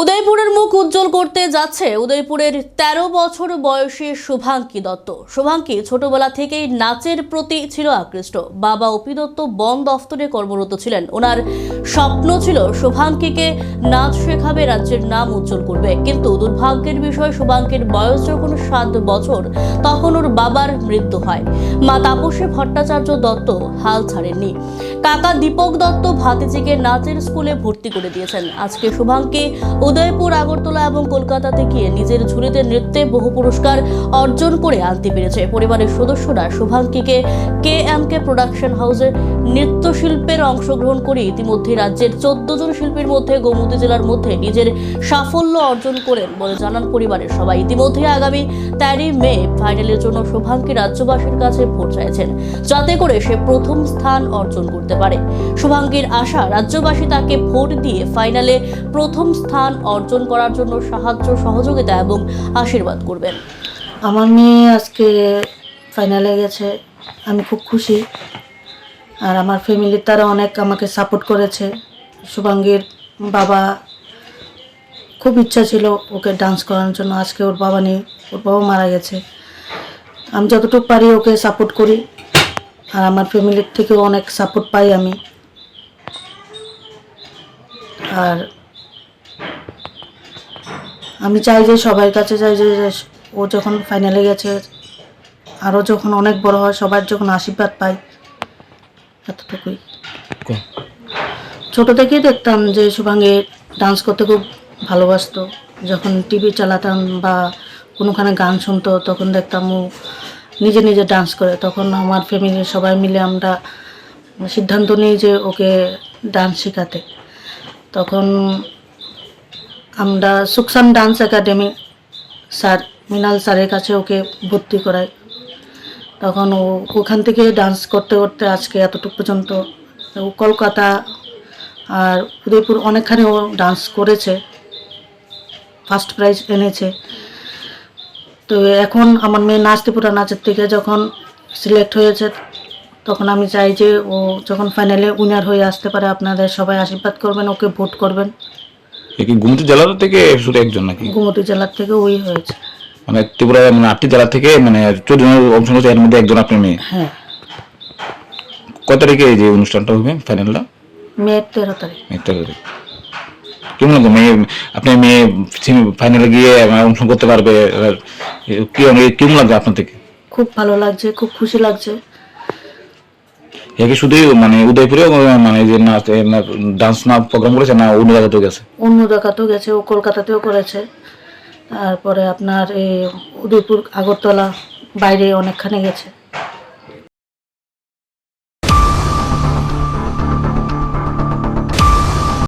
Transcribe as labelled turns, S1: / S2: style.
S1: উদয়পুরের মুখ উজ্জ্বল করতে যাচ্ছে উদয়পুরের ১৩ বছর বয়সী শুভাঙ্কি দত্ত। শুভাঙ্কি ছোটবেলা থেকেই নাচের প্রতি ছিল আকৃষ্ট। বাবা অপি দত্ত বন দফতরে কর্মরত ছিলেন। ওনার স্বপ্ন ছিল শুভাঙ্কিকে নাচ শেখাবে, রাজ্যের নাম উজ্জ্বল করবে। কিন্তু দুর্ভাগ্যের বিষয়, শুভাঙ্কির বয়স যখন সাত বছর, তখন ওর বাবার মৃত্যু হয়। মা তাপসী ভট্টাচার্য দত্ত হাল ছাড়েননি। কাকা দীপক দত্ত ভাতিজিকে নাচের স্কুলে ভর্তি করে দিয়েছেন। আজকে শুভাঙ্কি উদয়পুর, আগরতলা এবং কলকাতাতে গিয়ে নিজের ঝুলিতে নৃত্যে বহু পুরস্কার অর্জন করে আনতে পেরেছে। পরিবারের সদস্যরা শুভাঙ্কিকে কে এম কে প্রোডাকশন হাউসে নৃত্যশিল্পের অংশগ্রহণ করে ইতিমধ্যে রাজ্যের চোদ্দ জন শিল্পীর মধ্যে গোমতী জেলার মধ্যে নিজের সাফল্য অর্জন করেন বলে জানান পরিবারের সবাই। ইতিমধ্যে আগামী তেরোই মে ফাইনালের জন্য শুভাঙ্কি রাজ্যবাসীর কাছে ভোট চাইছেন, যাতে করে সে প্রথম স্থান অর্জন করতে পারে। শুভাঙ্কির আশা, রাজ্যবাসী তাকে ভোট দিয়ে ফাইনালে প্রথম স্থান অর্জন করার জন্য সাহায্য, সহযোগিতা এবং আশীর্বাদ করবেন।
S2: আমার মেয়ে আজকে ফাইনালে গেছে, আমি খুব খুশি। আর আমার ফ্যামিলির তারা অনেক আমাকে সাপোর্ট করেছে। শুভাঙ্গীর বাবা খুব ইচ্ছা ছিল ওকে ডান্স করানোর জন্য। আজকে ওর বাবা নেই, ওর বাবা মারা গেছে। আমি যতটুকু পারি ওকে সাপোর্ট করি। আর আমার ফ্যামিলির থেকেও অনেক সাপোর্ট পাই আমি। আর আমি চাই যে সবার কাছে চাই যে ও যখন ফাইনালে গেছে আরও যখন অনেক বড় হয় সবার যখন আশীর্বাদ পাই এতটুকুই? ছোট থেকেই দেখতাম যে শুভাঙ্গে ডান্স করতে খুব ভালোবাসতো। যখন টিভি চালাতাম বা কোনোখানে গান শুনতো তখন দেখতাম ও নিজে নিজে ডান্স করে। তখন আমার ফ্যামিলির সবাই মিলে আমরা সিদ্ধান্ত নিই যে ওকে ডান্স শেখাতে। তখন আমরা সুকসান ডান্স একাডেমি স্যার মিনাল স্যারের কাছে ওকে ভর্তি করাই। তখন ও ওখান থেকে ডান্স করতে করতে আজকে এতটুকু পর্যন্ত ও কলকাতা আর উদয়পুর অনেকখানি ও ডান্স করেছে, ফার্স্ট প্রাইজ এনেছে। তো এখন আমার মেয়ে নাচ ত্রিপুরা নাচের থেকে যখন সিলেক্ট হয়েছে, তখন আমি চাই যে ও যখন ফাইনালে উইনার হয়ে আসতে পারে, আপনাদের সবাই আশীর্বাদ করবেন, ওকে ভোট করবেন।
S3: কি গুমতি জেলা থেকে শুধু একজন নাকি?
S2: গোমতী জেলার থেকে ওই হয়েছে।
S3: মানে ত্রিপুরা মানে আটটি জেলা থেকে মানে চোদ্দ জনের অংশ নিয়েছে এর মধ্যে একজন আপনার মেয়ে।
S2: হ্যাঁ।
S3: কত তারিখে এই যে অনুষ্ঠানটা হবে ফাইনালটা?
S2: মে তেরো তারিখ।
S3: একটা করে কেমন লাগবে মেয়ে আপনার মেয়ে ফাইনালে গিয়ে মানে অংশগ্রহণ করতে পারবে মানে কেমন লাগবে আপনার থেকে?
S2: খুব ভালো লাগছে খুব খুশি লাগছে।
S3: একে শুধুই মানে উদয়পুরে মানে যে নাচ ডান্স না প্রোগ্রাম করেছে না অন্য জায়গাতেও গেছে?
S2: অন্য জায়গাতেও গেছে, ও কলকাতাতেও করেছে। তারপরে আপনার এই উদয়পুর আগরতলা বাইরে অনেকখানে গেছে।